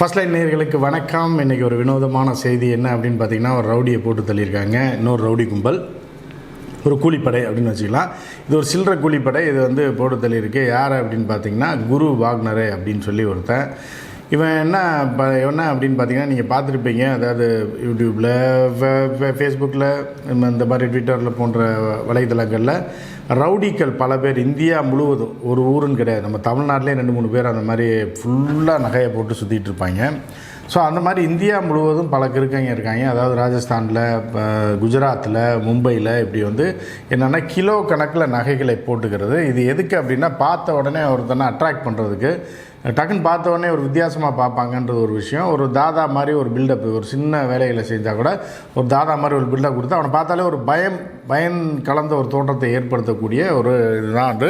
First line நேர்களுக்கு வணக்கம். இன்றைக்கி ஒரு வினோதமான செய்தி என்ன அப்படின்னு பார்த்தீங்கன்னா ஒரு ரவுடியை போட்டு தள்ளியிருக்காங்க. இன்னொரு ரவுடி கும்பல். ஒரு கூலிப்படை அப்படின்னு வச்சுக்கலாம். இது ஒரு சில்லற கூலிப்படை. இது வந்து போட்டு தள்ளியிருக்கு. யார் அப்படின்னு பார்த்தீங்கன்னா குரு வாக்னரே அப்படின்னு சொல்லி ஒருத்தன். இவன் என்ன ப என்ன அப்படின்னு பார்த்தீங்கன்னா நீங்கள் பார்த்துருப்பீங்க அதாவது யூடியூப்பில் ஃபேஸ்புக்கில் இந்த மாதிரி ட்விட்டரில் போன்ற வலைதளங்களில் ரவுடிகள் பல பேர் இந்தியா முழுவதும் ஒரு ஊருன்னு கிடையாது. நம்ம தமிழ்நாட்டிலே ரெண்டு மூணு பேர் அந்த மாதிரி ஃபுல்லாக நகையை போட்டு சுற்றிட்டு இருப்பாங்க. ஸோ அந்த மாதிரி இந்தியா முழுவதும் பல கிருக்கங்க இருக்காங்க. அதாவது ராஜஸ்தானில் இப்போ குஜராத்தில் மும்பையில் இப்படி வந்து என்னென்னா கிலோ கணக்கில் நகைகளை போட்டுக்கிறது. இது எதுக்கு அப்படின்னா பார்த்த உடனே ஒருத்தனை அட்ராக்ட் பண்ணுறதுக்கு டக்குன்னு பார்த்த உடனே ஒரு வித்தியாசமாக பார்ப்பாங்கன்றது ஒரு விஷயம். ஒரு தாதா மாதிரி ஒரு பில்டப் ஒரு சின்ன வேலைகளை செஞ்சால் கூட ஒரு தாதா மாதிரி ஒரு பில்டப் கொடுத்து அவனை பார்த்தாலே ஒரு பயம் பயன் கலந்த ஒரு தோற்றத்தை ஏற்படுத்தக்கூடிய ஒரு இதுதான் அது.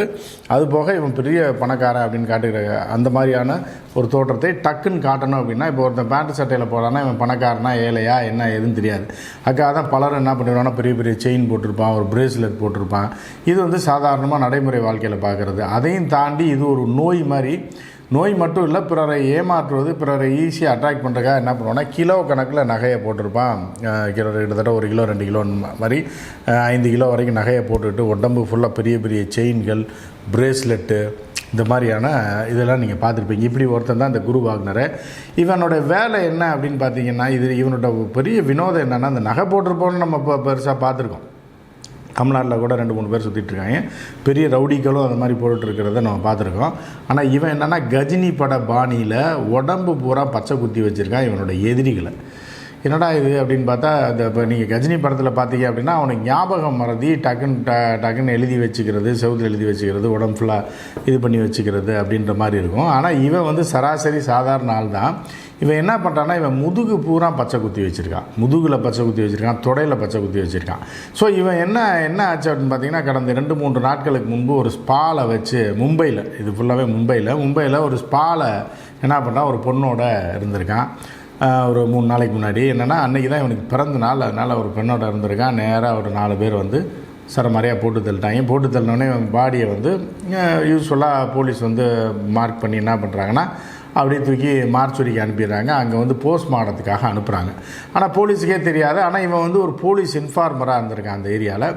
போக இவன் பெரிய பணக்காரன் அப்படின்னு காட்டுகிற அந்த மாதிரியான ஒரு தோற்றத்தை டக்குன்னு காட்டணும் அப்படின்னா இப்போ ஒருத்தன் பேண்ட் சட்டையில் போகிறான்னா இவன் பணக்காரனா ஏழையா என்ன எதுன்னு தெரியாது. அதுக்காக தான் பலரும் என்ன பண்ணிடுவாங்கன்னா பெரிய பெரிய செயின் போட்டிருப்பான் ஒரு பிரேஸ்லெட் போட்டிருப்பான். இது வந்து சாதாரணமாக நடைமுறை வாழ்க்கையில் பார்க்குறது. அதையும் தாண்டி இது ஒரு நோய் மாதிரி நோய் மட்டும் இல்லை பிறரை ஏமாற்றுவது பிறரை ஈஸியாக அட்ராக்ட் பண்ணுறக்காக என்ன பண்ணுவோன்னா கிலோ கணக்கில் நகையை போட்டிருப்பான். கிலோ கிட்டத்தட்ட ஒரு கிலோ ரெண்டு கிலோ மாதிரி ஐந்து கிலோ வரைக்கும் நகையை போட்டுட்டு உடம்பு ஃபுல்லாக பெரிய பெரிய செயின்கள் பிரேஸ்லெட்டு இந்த மாதிரியான இதெல்லாம் நீங்கள் பார்த்துருப்பீங்க. இப்படி ஒருத்தன் தான் இந்த குரு வாக்னரை. இவனோட வேலை என்ன அப்படின்னு பார்த்தீங்கன்னா இது இவனோட பெரிய வினோதம் என்னென்னா அந்த நகை போட்டிருப்போன்னு நம்ம இப்போ பெருசாக பார்த்துருக்கோம். தமிழ்நாட்டில் கூட ரெண்டு மூணு பேர் சுற்றிட்டு இருக்காங்க பெரிய ரவுடிகளும் அந்த மாதிரி போட்டுட்ருக்கிறத நம்ம பார்த்துருக்கோம். ஆனால் இவன் என்னென்னா கஜினி பட பாணியில் உடம்பு பூரா பச்சை குத்தி வச்சுருக்கான் இவனோட எதிரிகளை. என்னடா இது அப்படின்னு பார்த்தா அந்த இப்போ நீங்கள் கஜினி படத்தில் பார்த்தீங்க அப்படின்னா அவனுக்கு ஞாபகம் மறதி டக்குன்னு ட டக்குன்னு எழுதி வச்சுக்கிறது செவுத்தில் எழுதி வச்சுக்கிறது உடம்பு ஃபுல்லாக இது பண்ணி வச்சுக்கிறது அப்படின்ற மாதிரி இருக்கும். ஆனால் இவன் வந்து சராசரி சாதாரண ஆள் தான் இவன் என்ன பண்ணுறான்னா இவன் முதுகு பூரா பச்சை குத்தி வச்சுருக்கான். முதுகில் பச்சை குத்தி வச்சுருக்கான் தொடையில் பச்சை குத்தி வச்சுருக்கான். ஸோ இவன் என்ன என்ன ஆச்சு அப்படின்னு பார்த்தீங்கன்னா கடந்த ரெண்டு மூன்று நாட்களுக்கு முன்பு ஒரு ஸ்பாலை வச்சு மும்பையில் இது ஃபுல்லாகவே மும்பையில் மும்பையில் ஒரு ஸ்பாலை என்ன பண்ணால் ஒரு பொண்ணோட இருந்திருக்கான். ஒரு மூணு நாளைக்கு முன்னாடி. என்னென்னா அன்றைக்கி தான் இவனுக்கு பிறந்த நாள் அதனால் ஒரு பெண்ணோட இருந்திருக்கான். நேராக ஒரு நாலு பேர் வந்து சரமாரியாக போட்டு தள்ளிட்டாங்க. போட்டு தள்ளினோடனே பாடியை வந்து யூஸ்ஃபுல்லாக போலீஸ் வந்து மார்க் பண்ணி என்ன பண்ணுறாங்கன்னா அப்படியே தூக்கி மார்ச்சுரிக்கு அனுப்பிடுறாங்க. அங்கே வந்து போஸ்ட்மார்ட்டத்துக்காக அனுப்புகிறாங்க ஆனால் போலீஸுக்கே தெரியாது. ஆனால் இவன் வந்து ஒரு போலீஸ் இன்ஃபார்மராக இருந்திருக்கான் அந்த ஏரியாவில்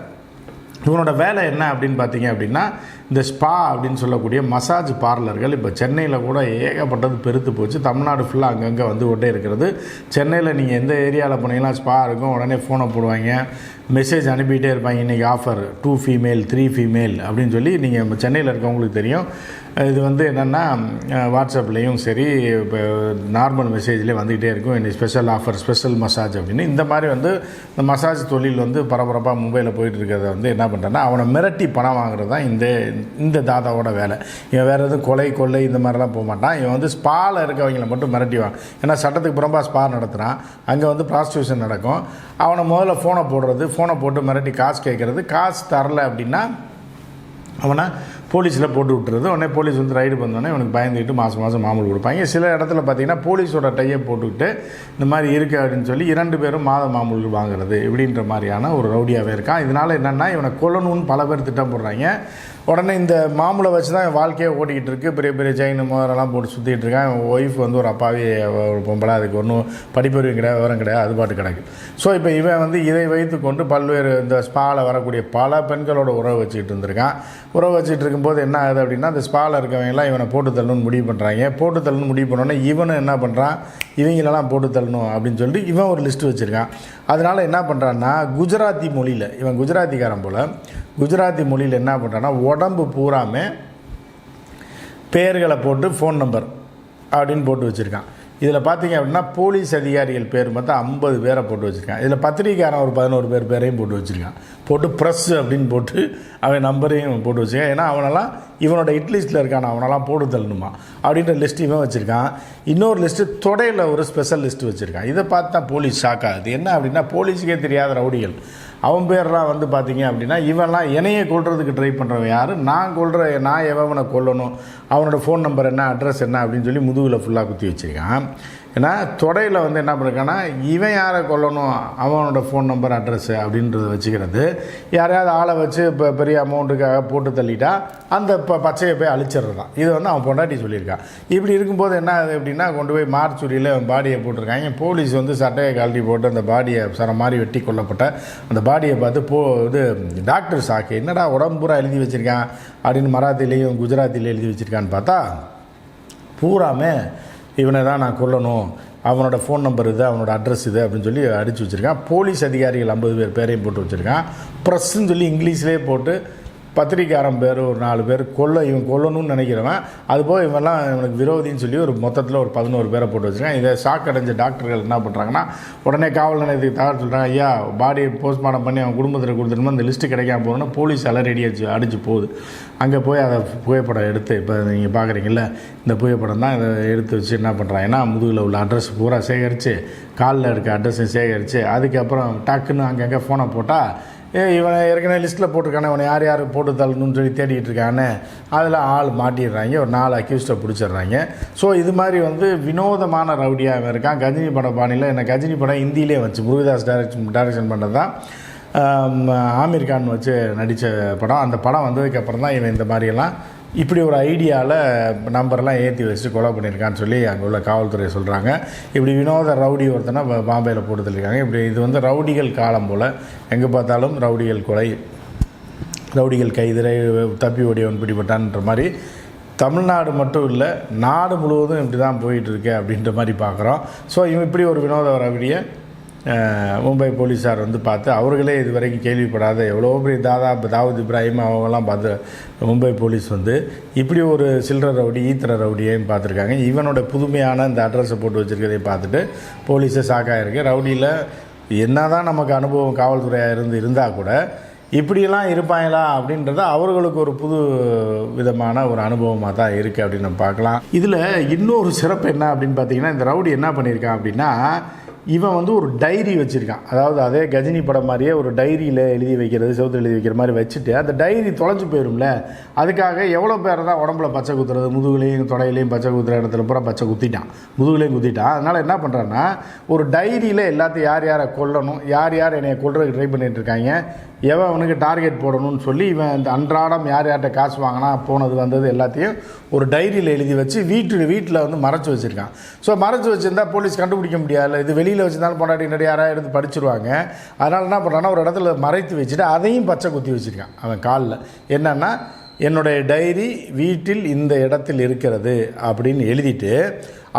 இவனோட வேலை என்ன அப்படின்னு பார்த்தீங்க அப்படின்னா இந்த ஸ்பா அப்படின்னு சொல்லக்கூடிய மசாஜ் பார்லர்கள் இப்போ சென்னையில் கூட ஏகப்பட்டது பெருத்து போச்சு. தமிழ்நாடு ஃபுல்லாக அங்கங்கே வந்து கொண்டே இருக்கிறது. சென்னையில் நீங்கள் எந்த ஏரியாவில் போனீங்கன்னா ஸ்பா இருக்கும். உடனே ஃபோனை போடுவாங்க. மெசேஜ் அனுப்பிகிட்டே இருப்பாங்க. இன்றைக்கி offer two female three female அப்படின்னு சொல்லி நீங்கள் சென்னையில் இருக்கவங்களுக்கு தெரியும். இது வந்து என்னென்னா வாட்ஸ்அப்லேயும் சரி இப்போ நார்மல் மெசேஜ்லேயே வந்துக்கிட்டே இருக்கும். இன்னைக்கு ஸ்பெஷல் ஆஃபர் ஸ்பெஷல் மசாஜ் அப்படின்னு. இந்த மாதிரி வந்து இந்த மசாஜ் தொழில் வந்து பரபரப்பாக மும்பையில் போயிட்டு இருக்கிறத வந்து என்ன பண்ணுறேன்னா அவனை மிரட்டி பணம் வாங்குறது தான் இந்த இந்த தாதாவோட வேலை. இவன் வேறு எதுவும் கொலை கொள்ளை இந்த மாதிரிலாம் போக மாட்டான். இவன் வந்து ஸ்பாவில் இருக்கவங்களை மட்டும் மிரட்டிவான் ஏன்னா சட்டத்துக்கு புறம்பா ஸ்பா நடத்துகிறான் அங்கே வந்து ப்ராஸ்டியூஷன் நடக்கும். அவனை முதல்ல ஃபோனை போடுறது ஃபோனை போட்டு மிரட்டி காசு கேட்குறது காசு தரல அப்படின்னா அவனை போலீஸில் போட்டு விட்டுறது. உடனே போலீஸ் வந்து ரைடு வந்தோடனே இவனுக்கு பயந்துக்கிட்டு மாதம் மாதம் மாமூல் கொடுப்பாங்க. சில இடத்துல பார்த்தீங்கன்னா போலீஸோட டையை போட்டுக்கிட்டு இந்த மாதிரி இருக்குது அப்படின்னு சொல்லி இரண்டு பேரும் மாத மாமூல் வாங்குறது இப்படின்ற மாதிரியான ஒரு ரவுடியாகவே இருக்கான். இதனால் என்னென்னா இவனை கொல்லணும்னு பல பேர் திட்டம் போடுறாங்க உடனே இந்த மாமூலை வச்சு தான் என் வாழ்க்கையே ஓட்டிக்கிட்டு இருக்கு. பெரிய பெரிய செயின் முதலெல்லாம் போட்டு சுற்றிட்டு இருக்கான். என் ஒய்ஃப் வந்து ஒரு அப்பாவி ஒரு பொம்பளை அதுக்கு ஒன்றும் படிப்பறிவு கிடையாது விவரம் கிடையாது அது பாட்டு கிடக்கு. ஸோ இப்போ இவன் வந்து இதை வைத்து கொண்டு பல்வேறு இந்த ஸ்பாவில் வரக்கூடிய பல பெண்களோட உறவு வச்சுக்கிட்டு இருந்திருக்கான். உறவு வச்சுட்டு இருக்கும்போது என்ன ஆகுது அப்படின்னா அந்த ஸ்பாவில் இருக்கவங்கலாம் இவனை போட்டு தள்ளணும்னு முடிவு பண்ணுறாங்க போட்டு தள்ளணும்னு முடிவு பண்ணோன்னே இவனும் என்ன பண்ணுறான் இவங்களெல்லாம் போட்டு தள்ளணும் அப்படின்னு சொல்லிட்டு இவன் ஒரு லிஸ்ட்டு வச்சுருக்கான். அதனால் என்ன பண்ணுறான்னா குஜராத்தி மொழியில் இவன் குஜராத்திக்காரன் போல் குஜராத்தி மொழியில் என்ன பண்ணுறான்னா உடம்பு பூராமே பேர்களை போட்டு ஃபோன் நம்பர் அப்படின்னு போட்டு வச்சுருக்கான். இதில் பார்த்தீங்க அப்படின்னா போலீஸ் அதிகாரிகள் பேர் மொத்தம் ஐம்பது பேரை போட்டு வச்சுருக்கான். இதில் பத்திரிக்கையாரன் ஒரு பதினோரு பேர் பேரையும் போட்டு வச்சுருக்கான். போட்டு ப்ரெஸ் அப்படின்னு போட்டு அவன் நம்பரையும் போட்டு வச்சுருக்கான். ஏன்னா அவனெல்லாம் இவனோட ஹிட் லிஸ்ட்டில் இருக்கான். அவனெல்லாம் போட்டு தள்ளணுமா? அப்படின்ற லிஸ்ட் இவன் வச்சுருக்கான். இன்னொரு லிஸ்ட்டு தொடையில் ஒரு ஸ்பெஷல் லிஸ்ட்டு வச்சுருக்கான். இதை பார்த்து தான் போலீஸ் ஷாக் ஆகுது. என்ன அப்படின்னா போலீஸுக்கே தெரியாத ரவுடிகள். அவன் பேர்லாம் வந்து பார்த்தீங்க அப்படின்னா இவன்லாம் என்னையே கொள்றதுக்கு ட்ரை பண்ணுறவன் யார்? நான் கொல்ற நான் எவனை கொல்லணும்? அவனோட ஃபோன் நம்பர் என்ன அட்ரஸ் என்ன அப்படின்னு சொல்லி முதுகில் ஃபுல்லாக குத்தி வச்சுருக்கான். ஏன்னா தொடையில் வந்து என்ன பண்ணிருக்கான்னா இவன் யாரை கொல்லணும் அவனோட ஃபோன் நம்பர் அட்ரஸ்ஸு அப்படின்றத வச்சுக்கிறது. யாரையாவது ஆளை வச்சு இப்போ பெரிய அமௌண்ட்டுக்காக போட்டு தள்ளிட்டா அந்த ப பச்சையை போய் அழிச்சிடுறது தான் இது வந்து அவன் பொண்டாட்டி சொல்லியிருக்கான் இப்படி இருக்கும்போது என்ன ஆகுது அப்படின்னா கொண்டு போய் மார்ச்சுரியில் பாடியை போட்டிருக்காங்க. போலீஸ் வந்து சட்டையை கழட்டி போட்டு அந்த பாடியை சர மாதிரி வெட்டி கொல்லப்பட்ட அந்த பாடியை பார்த்து போ இது டாக்டர் சாக்கு என்னடா உடம்பு பூரா எழுதி வச்சுருக்கான் அப்படின்னு மராத்திலையும் குஜராத்திலையும் எழுதி வச்சுருக்கான்னு பார்த்தா பூராமே இவனை தான் நான் கொல்லணும். அவனோட ஃபோன் நம்பர் இது அவனோட அட்ரஸ் இது அப்படின்னு சொல்லி அடித்து வச்சுருக்கான். போலீஸ் அதிகாரிகள் ஐம்பது பேர் பேரையும் போட்டு வச்சுருக்கான். ப்ரெஸ்ஸுன்னு சொல்லி இங்கிலீஷ்லேயே போட்டு பத்திரிக்காரன் பேர் ஒரு நாலு பேர் கொல்ல இவன் கொல்லணும்னு நினைக்கிறவன் அதுபோக இவன்லாம் இவனுக்கு விரோதின்னு சொல்லி ஒரு மொத்தத்தில் ஒரு பதினோரு பேரை போட்டு வச்சுருக்கான் இதை ஷாக் அடைஞ்ச டாக்டர்கள் என்ன பண்ணுறாங்கன்னா உடனே காவல் நிலையத்துக்கு தகவல் சொல்கிறாங்க ஐயா பாடியை போஸ்ட்மார்ட்டம் பண்ணி அவன் குடும்பத்தில் கொடுத்துருந்தோம் அந்த லிஸ்ட்டு கிடைக்காம போகணும்னா போலீஸ் எல்லாம் ரெடி அடிச்சு அடிச்சு போகுது. அங்கே போய் அதை புகைப்படம் எடுத்து இப்போ நீங்கள் பார்க்குறீங்கள இந்த புகைப்படம் தான் இதை எடுத்து வச்சு என்ன பண்ணுறாங்கன்னா முதுகில் உள்ள அட்ரஸ் பூரா சேகரித்து காலில் இருக்க அட்ரஸையும் சேகரித்து அதுக்கப்புறம் டக்குன்னு அங்கங்கே ஃபோனை போட்டால் ஏ இவனை ஏற்கனவே லிஸ்ட்டில் போட்டிருக்கானே இவனை யார் யார் போட்டு தள்ளணும்னு சொல்லி தேடிக்கிட்டு இருக்கானே. அதில் ஆள் மாட்டிடுறாங்க ஒரு நாலு அக்யூஸ்டை பிடிச்சிடுறாங்க. ஸோ இது மாதிரி வந்து வினோதமான ரவுடியாக அவன் இருக்கான். கஜினி பட பாணியில் என்ன கஜினி படம் ஹிந்தியிலே வச்சு முருகதாஸ் டைரக்ஷன் டைரக்ஷன் பண்ணது தான் ஆமீர் கான் வச்சு நடித்த படம். அந்த படம் வந்ததுக்கப்புறம் தான் இவன் இந்த மாதிரியெல்லாம் இப்படி ஒரு ஐடியாவில் நம்பர்லாம் ஏற்றி வச்சு கொலை பண்ணியிருக்கான்னு சொல்லி அங்கே உள்ள காவல்துறை சொல்கிறாங்க இப்படி வினோத ரவுடி ஒருத்தனை பாம்பேயில் போட்டு தள்ளியிருக்காங்க. இப்படி இது வந்து ரவுடிகள் காலம் போல் எங்கே பார்த்தாலும் ரவுடிகள் கொலை ரவுடிகள் கைதிரை தப்பி ஓடியவன் பிடிபட்டான்ற மாதிரி தமிழ்நாடு மட்டும் இல்லை நாடு முழுவதும் இப்படி தான் போயிட்டுருக்கு அப்படின்ற மாதிரி பார்க்குறோம் ஸோ இவன் இப்படி ஒரு வினோத ரவுடியை மும்பை போலீஸார் வந்து பார்த்து அவர்களே இது வரைக்கும் கேள்விப்படாத எவ்வளோ பெரிய தாதா தாவூத் இப்ராஹிம் அவங்கெல்லாம் பார்த்து மும்பை போலீஸ் வந்து இப்படி ஒரு சில்லற ரவுடி ஈத்திர ரவுடியையும் பார்த்துருக்காங்க. இவனோட புதுமையான இந்த அட்ரஸை போட்டு வச்சுருக்கதையும் பார்த்துட்டு போலீஸே சாக்காயிருக்கு ரவுடியில் என்ன தான் நமக்கு அனுபவம் காவல்துறையாக இருந்து இருந்தால் கூட இப்படியெல்லாம் இருப்பாங்களா அப்படின்றத அவர்களுக்கு ஒரு புது விதமான ஒரு அனுபவமாக தான் இருக்குது அப்படின்னு நம்ம பார்க்கலாம். இதில் இன்னொரு சிறப்பு என்ன அப்படின்னு பார்த்தீங்கன்னா இந்த ரவுடி என்ன பண்ணியிருக்கான் அப்படின்னா இவன் வந்து ஒரு டைரி வச்சுருக்கான். அதாவது அதே கஜினி படம் மாதிரியே ஒரு டைரியில் எழுதி வைக்கிறது செவுத்துல எழுதி வைக்கிற மாதிரி வச்சுட்டு அந்த டைரி தொலைஞ்சு போயிடும்ல அதுக்காக எவ்வளோ பேர் தான் உடம்புல பச்சை குத்துறது? முதுகுலையும் தொடையிலையும் பச்சை குத்துற இடத்துல பூரா பச்சை குத்திட்டான். முதுகுலையும் குத்திட்டான். அதனால் என்ன பண்ணுறான்னா ஒரு டைரியில் எல்லாத்தையும் யார் யாரை கொல்லணும் யார் யார் என்னை கொள்றதுக்கு ட்ரை பண்ணிகிட்ருக்காங்க இருக்காங்க எவன் அவனுக்கு டார்கெட் போடணும்னு சொல்லி இவன் இந்த அன்றாடம் யார் யார்கிட்ட காசு வாங்கினா போனது வந்தது எல்லாத்தையும் ஒரு டைரியில் எழுதி வச்சு வீட்டு வீட்டில் வந்து மறைச்சி வச்சுருக்கான். ஸோ மறைச்சி வச்சுருந்தா போலீஸ் கண்டுபிடிக்க முடியாது இது வெளியே வெளியில் வச்சுருந்தாலும் பொண்டாட்டி நிறைய யாராவது எடுத்து படிச்சிருவாங்க. அதனால் என்ன பண்ணுறான்னா ஒரு இடத்துல மறைத்து வச்சுட்டு அதையும் பச்சை குத்தி வச்சுருக்கான் அவன் காலில். என்னென்னா என்னுடைய டைரி வீட்டில் இந்த இடத்தில் இருக்கிறது அப்படின்னு எழுதிட்டு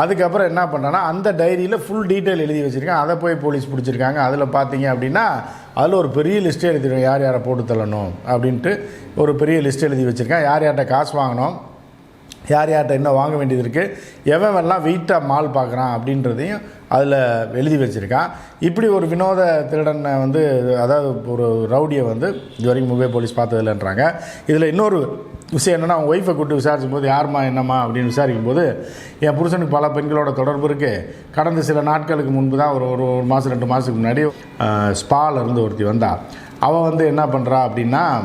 அதுக்கப்புறம் என்ன பண்ணான்னா அந்த டைரியில் ஃபுல் டீட்டெயில் எழுதி வச்சுருக்கேன். அதை போய் போலீஸ் பிடிச்சிருக்காங்க. அதில் பார்த்தீங்க அப்படின்னா அதில் ஒரு பெரிய லிஸ்ட்டே எழுதிடுவேன். யார் யாரை போட்டு தள்ளணும் அப்படின்ட்டு ஒரு பெரிய லிஸ்ட் எழுதி வச்சுருக்கேன். யார் யார்கிட்ட காசு வாங்கணும் யார் யார்கிட்ட என்ன வாங்க வேண்டியது இருக்குது எவன் எல்லாம் மால் பார்க்குறான் அப்படின்றதையும் அதில் எழுதி வச்சுருக்கான். இப்படி ஒரு வினோத திருடனை வந்து அதாவது ஒரு ரவுடியை வந்து இது வரைக்கும் மும்பை போலீஸ் பார்த்ததில்லைன்றாங்க இதில் இன்னொரு விஷயம் என்னென்னா அவங்க ஒய்ஃபை கூப்பிட்டு விசாரிக்கும் போது யாருமா என்னம்மா? அப்படின்னு விசாரிக்கும் போது என் புருஷனுக்கு பல பெண்களோட தொடர்பு இருக்குது கடந்த சில நாட்களுக்கு முன்பு தான் ஒரு ஒரு ஒரு மாதம் ரெண்டு மாதத்துக்கு முன்னாடி ஸ்பாலருந்து ஒருத்தி வந்தாள் அவள் வந்து என்ன பண்ணுறா அப்படின்னா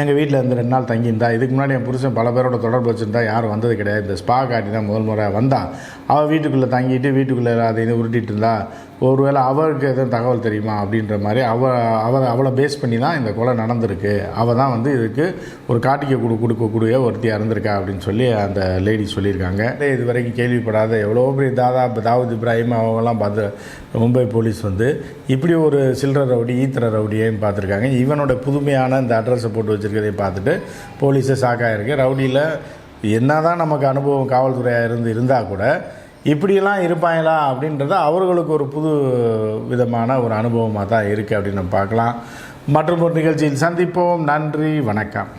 எங்கள் வீட்டில் இருந்து ரெண்டு நாள் தங்கியிருந்தா இதுக்கு முன்னாடி என் புருஷன் பல பேரோட தொடர்பு வச்சுருந்தா யாரும் வந்தது கிடையாது. இந்த ஸ்பா காட்டி தான் முதல் முறை வந்தான். அவள் வீட்டுக்குள்ளே தங்கிட்டு வீட்டுக்குள்ளே அதை இது உருட்டிட்டு இருந்தா ஒருவேளை அவருக்கு எதுவும் தகவல் தெரியுமா அப்படின்ற மாதிரி அவ அவ அவளை பேஸ் பண்ணி தான் இந்த கொலை நடந்திருக்கு. அவள் தான் வந்து இதுக்கு ஒரு காட்டிக்க கொடு கொடுக்கக்கூடிய ஒருத்தி இறந்துருக்கா அப்படின்னு சொல்லி அந்த லேடி சொல்லியிருக்காங்க. இது வரைக்கும் கேள்விப்படாத எவ்வளோ பெரிய தாதா தாவூத் இப்ராஹிம் அவங்கெல்லாம் பார்த்து மும்பை போலீஸ் வந்து இப்படி ஒரு சில்லற ரவுடி ஈத்திர ரவுடியையும் பார்த்துருக்காங்க. இவனோட புதுமையான இந்த அட்ரஸை போட்டு வச்சுருக்கதையும் பார்த்துட்டு போலீஸே ஷாக்காயிருக்கு ரவுடியில் என்ன தான் நமக்கு அனுபவம் காவல்துறையாக இருந்து இருந்தால் கூட இப்படியெல்லாம் இருப்பாங்களா அப்படின்றத அவர்களுக்கு ஒரு புது விதமான ஒரு அனுபவமாக தான் இருக்குது அப்படின்னு நம்ம பார்க்கலாம். மற்றும் ஒரு நிகழ்ச்சியில் சந்திப்போம். நன்றி வணக்கம்.